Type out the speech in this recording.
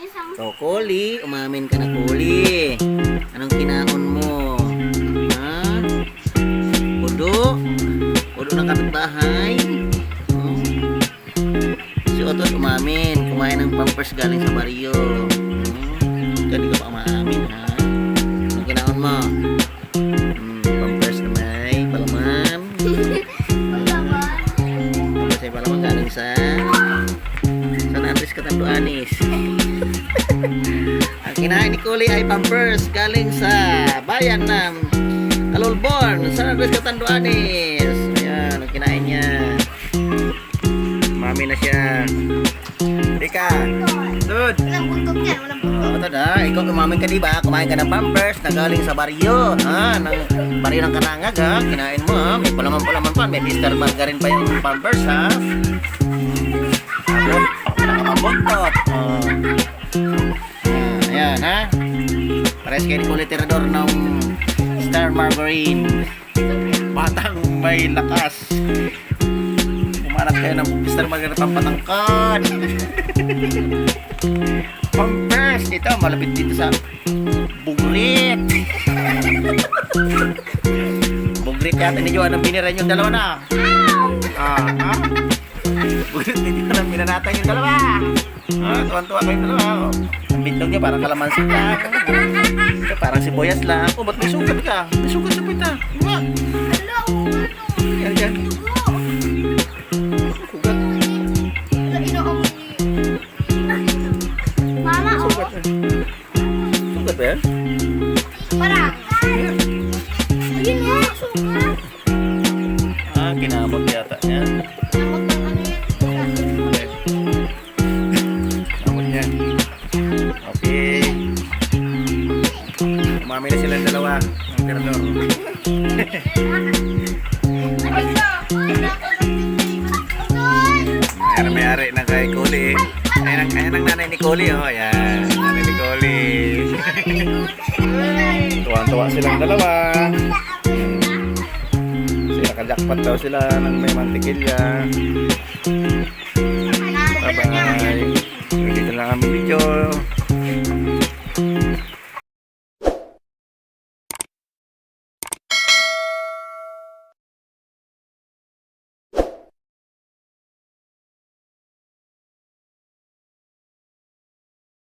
So, Kuli, umamin ka na, Kuli. Anong kinaon mo? Ha? Pudo? Pudo ng kapitbahay? Hmm? Si Otot umamin, kumain ng pampers galing sa baryo. Hmm? Kaya di ka pa umaamin, ha? Anong kinaon mo? Hmm, pampers na may palaman. palaman. Pampers ay palaman galing sa... San Andres Catando Anis. Ang kinain ni Kuli ay pampers galing sa bayan ng Kalulborn, San Andres Catanduanes. Ayan, ang kinain niya. Mami na siya. Ika, Dud. Walang buntot yan, walang buntot. Oh, ito na, ikaw kumain ka diba? Kumain ka ng pampers na galing sa baryo. Ha? Ng baryo ng Kanangag ha? Kinain mo ha? May palaman-palaman pa. May Mr. Margarine pa yung pampers ha? Ayan ha? Pares kayo ni kulitirador ng Star Margarine. Batang may lakas. Umanap kayo ng Star Margarine pampatangkad. Pampers! Ito, malapit dito sa Bugrit. Bugrit yata ni Joan ang biniran yung dalawa na. Ah, ha? Bugrit ni Joan ang binanatan yung dalawa. Ah, tuwan-tuwa kayong dalawa. Ang bintog niya parang kalamansi lang. Ito, parang sibuyas lang. Oh, ba't may sugat ka? May sugat sa pita. Ano? Yan, yan. Sugat. Mama, oh. Sugat. Sugat ba yan? Parang. Ayun sugat. Ah, kinamot yata niya. Umami na silang dalawa. Ang? Ayan ang may-ari ng kay Kuli. Ayan ang, ayan ang nanay ni Kuli. Oh, ayan. Nanay ni Kuli. Tuwan-tuwa silang dalawa. Kasi nakajakpat daw sila ng may mantikilya. Bye-bye. Dito lang ang video.